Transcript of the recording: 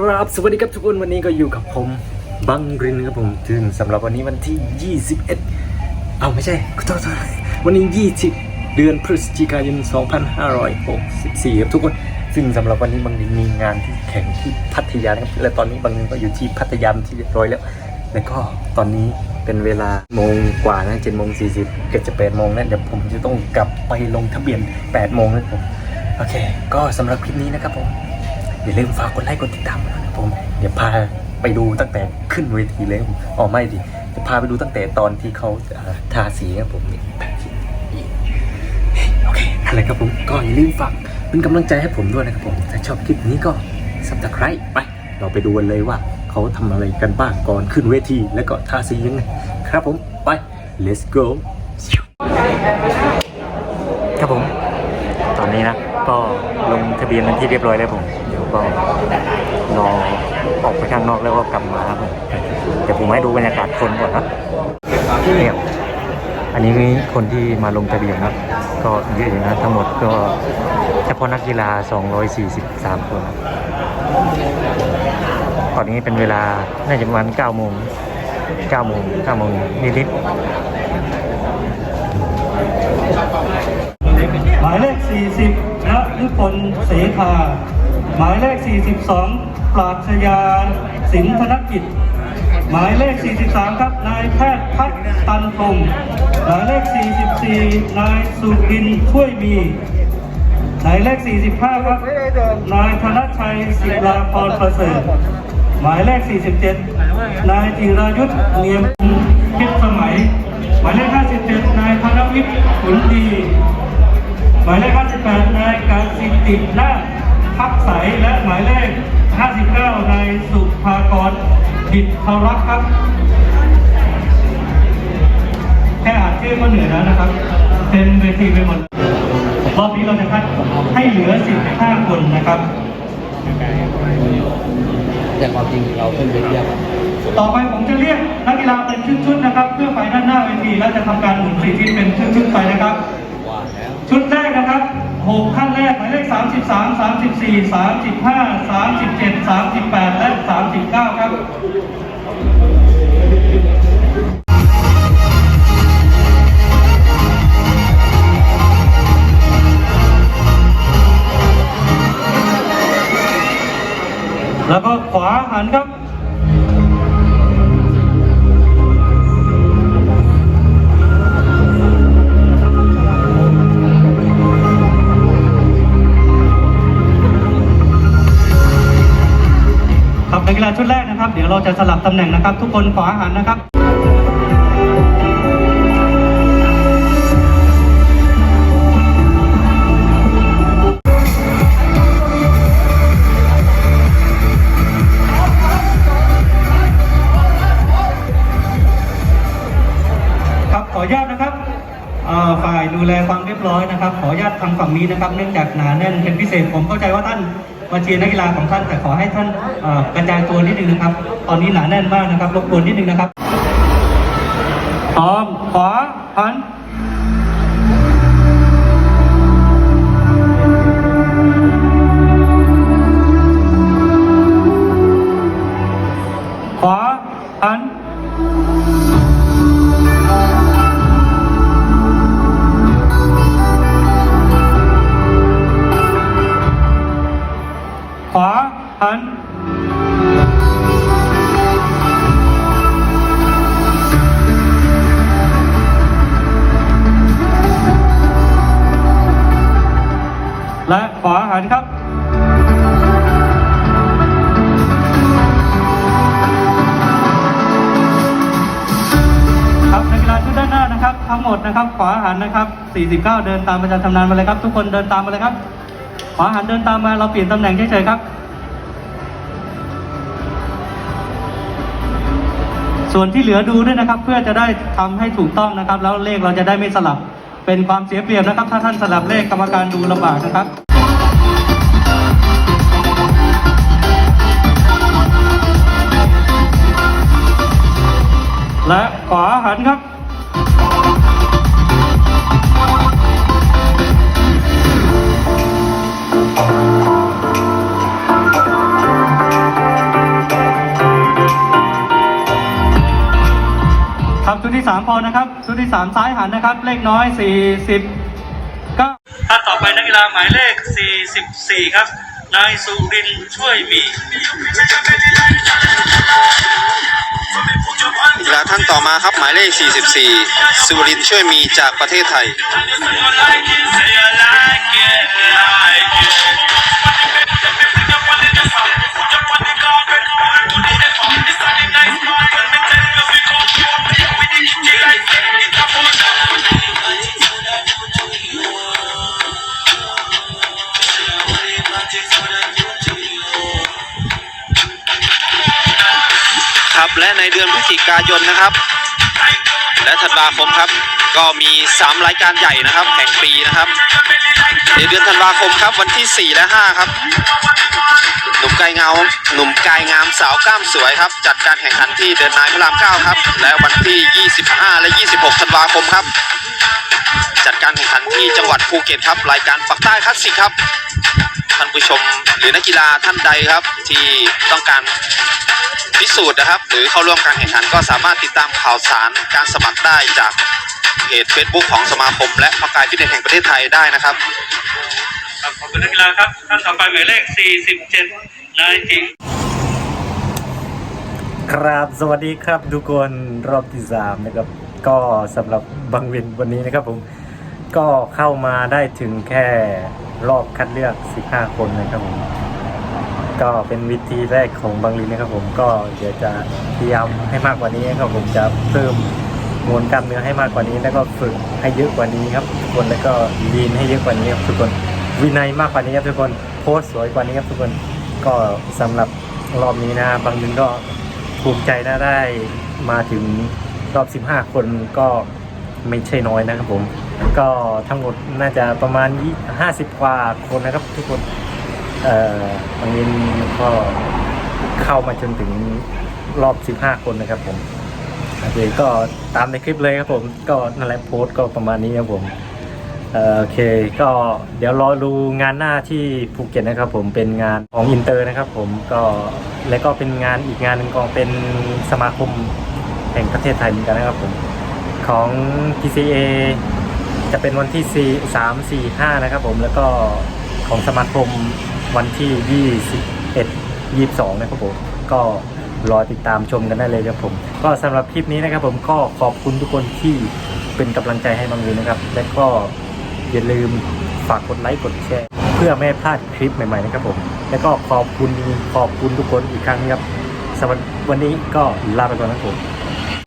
ครับสวัสดีครับทุกคนวันนี้ก็อยู่กับผมบังรินครับผมถึงสำหรับวันนี้วันที่ 21 เอาไม่ใช่ขอโทษวันนี้ 20 เดือนพฤศจิกายน 2564 ครับทุกคนซึ่งสำหรับวันนี้บางรินมีงานที่แข่งที่พัทยานะครับและตอนนี้บางรินก็อยู่ที่พัทยาที่เรียบร้อยแล้ว แล้วก็ตอนนี้เป็นเวลาโมงกว่านะเจ็ดโมงสี่สิบเกือบจะแปดโมงแล้วเดี๋ยวผมจะต้องกลับไปลงทะเบียนแปดโมงนะครับผมโอเค ก็สำหรับคลิปนี้นะครับผม อย่าลืมฝากกดไลค์กดติดตามนะครับผมเดี๋ยวพาไปดูตั้งแต่ขึ้นเวทีเลยผมอ๋อไม่ดิจะพาไปดูตั้งแต่ตอนที่เขาทาสีครับผมโอเคนั่นแหละครับผมก็อย่าลืมฝากเป็นกำลังใจให้ผมด้วยนะครับผมถ้าชอบคลิปนี้ก็สับตะไคร้ไป เราไปดูกันเลยว่าเขาทำอะไรกันบ้างก่อนขึ้นเวที แล้วก็ทาสียังไงครับผมไป let's go ครับผม ตอนนี้นะ ก็ลงทะเบียนเป็นที่เรียบร้อยแล้วผม ก็รอออกไปข้างนอกแล้วก็กลับมาครับผมเดี๋ยวผมให้ดูบรรยากาศคนก่อนนะเนี่ยอันนี้คนที่มาลงทะเบียนนะก็เยอะอยู่นะทั้งหมดก็เฉพาะนักกีฬา 243 คน ตอนนี้เป็นเวลาน่าจะประมาณ9โมง9โมง9โมงนิดๆหมายเลข 40นฤพลเสภา หมายเลข 42 ปราชญาสินธนกิจ หมายเลข 43 ครับนายแพทย์พัฒน์ตันพงหมายเลข 44 นายสุรินช่วยมีหมายเลข 45 ครับนายธนชัยศิลาพรประเสริฐหมายเลข 47 นายจิรายุทธเนียมพิษสมัย หมายเลข 57 นายธนวิทย์ขุนดี หมายเลข 58 นายกาสิตินา พักใสและหมายเลข 59นายสุภากรบิดทรักษ์ครับ แค่อ่านชื่อก็เหนื่อยแล้วนะครับเป็นเวทีไปหมด รอบนี้เราจะคัดให้เหลือ 15 คนนะครับแต่ความจริงเราเป็นเรียบต่อไปผมจะเรียกนักกีฬาเป็นชุดๆนะครับ เพื่อไปด้านหน้าเวทีและจะทำการหมุนสีทิศเป็นชุดๆไปนะครับว่าแล้ว ชุดแรกนะครับ6ขั้นแรกหมายเลข 33 34 35 37 38 และ 39 ครับแล้วก็ขวาหันครับ นักกีฬาชุดแรกนะครับ เดี๋ยวเราจะสลับตำแหน่งนะครับ ทุกคนขวาหันนะครับครับขออนุญาตนะครับฝ่ายดูแลความเรียบร้อยนะครับ ขออนุญาตทางฝั่งนี้นะครับ เนื่องจากหนาแน่นเป็นพิเศษผมเข้าใจว่าท่าน มาเชียร์นักกีฬาของท่านแต่ขอให้ท่านกระจายตัวนิดนึงนะครับ ตอนนี้หนาแน่นมากนะครับรบกวนนิดนึงนะครับพร้อมขวาหันขวาหัน ทั้งหมดนะครับขวาหันนะครับ 49 เดินตามประจำชำนาญมาเลยครับ ทุกคนเดินตามมาเลยครับขวาหันเดินตามมาเราเปลี่ยนตำแหน่งเฉยๆครับ ส่วนที่เหลือดูด้วยนะครับ เพื่อจะได้ทำให้ถูกต้องนะครับ แล้วเลขเราจะได้ไม่สลับ เป็นความเสียเปรียบนะครับ ถ้าท่านสลับเลขกรรมการดูลำบากนะครับและขวาหันครับ ครับชุดที่ 3 พอนะครับชุดที่ 3 ซ้ายหันนะครับ เลขน้อย 40ก็ท่านต่อไปนักกีฬาหมายเลข 44 ครับ นายสุรินช่วยมี ท่านต่อมาครับหมายเลข 44 สุรินช่วยมีจากประเทศไทย และในเดือนพฤศจิกายนนะครับ และธันวาคมครับ ก็มี 3 รายการใหญ่นะครับแห่งปีนะครับในเดือนธันวาคมครับวันที่ 4 และ 5 ครับ หนุ่มกายเงา หนุ่มกายงามสาวกล้ามสวยครับ จัดการแข่งขันที่เดินนายพระราม 9 ครับ และวันที่ 25 และ 26 ธันวาคมครับ จัดการแข่งขันที่จังหวัดภูเก็ตครับ รายการปักใต้คลาสสิกครับ ท่านผู้ชมหรือนักกีฬาท่านใดครับที่ต้องการ พิสูจน์นะครับ หรือเข้าร่วมการแข่งขันก็สามารถติดตามข่าวสารการสมัครได้จากเพจ Facebook ของสมาคม และพกายฟิตเนสแห่งประเทศไทยได้นะครับ ครับขอบคุณนักกีฬาครับท่านต่อไปหมายเลขสี่สิบเจ็ดนายจิง ครับสวัสดีครับทุกคนรอบที่สามนะครับ ก็สำหรับบังวินวันนี้นะครับผมก็เข้ามาได้ถึงแค่รอบคัดเลือก 15 คนนะครับผม ก็เป็นวิธีแรกของบังลินนะครับผมก็เดี๋ยวจะพยายามให้มากกว่านี้ครับผมจะเพิ่มมวลกล้ามเนื้อให้มากกว่านี้ แล้วก็ฝึกให้เยอะกว่านี้ครับทุกคนแล้วก็ลีนให้เยอะกว่านี้ครับทุกคนวินัยมากกว่านี้ครับทุกคนโพสสวยกว่านี้ครับทุกคนก็สำหรับรอบนี้นะบางลินก็ภูมิใจนะได้มาถึงรอบ 15 คนก็ไม่ใช่น้อยนะครับผม ก็ทั้งหมดน่าจะประมาณ 50 กว่าคนนะครับทุกคน เอ่อบางนินก็เข้ามาจนถึงรอบ 15 คนนะครับผมโอเคก็ตามในคลิปเลยครับผมก็นั่นแหละโพสต์ก็ประมาณนี้ครับผมโอเคก็เดี๋ยวรอดูงานหน้าที่ภูเก็ตนะครับผมเป็นงานของอินเตอร์นะครับผมก็แล้วก็เป็นงานอีกงานหนึ่งก็เป็นสมาคมแห่งประเทศไทยเหมือนกันนะครับผมของ PCA จะเป็นวันที่ 4 3 4 5 นะครับผมแล้วก็ของสมาคม วันที่ 21 22 นะครับผม ก็รอติดตามชมกันได้เลยครับผม ก็สำหรับคลิปนี้นะครับผมก็ขอบคุณทุกคนที่เป็นกำลังใจให้บางวีนะครับ และก็อย่าลืมฝากกดไลค์กดแชร์ เพื่อไม่พลาดคลิปใหม่ๆนะครับผม แล้วก็ขอบคุณขอบคุณทุกคนอีกครั้งนะครับสำหรับวันนี้ก็ลาไปก่อนนะครับผม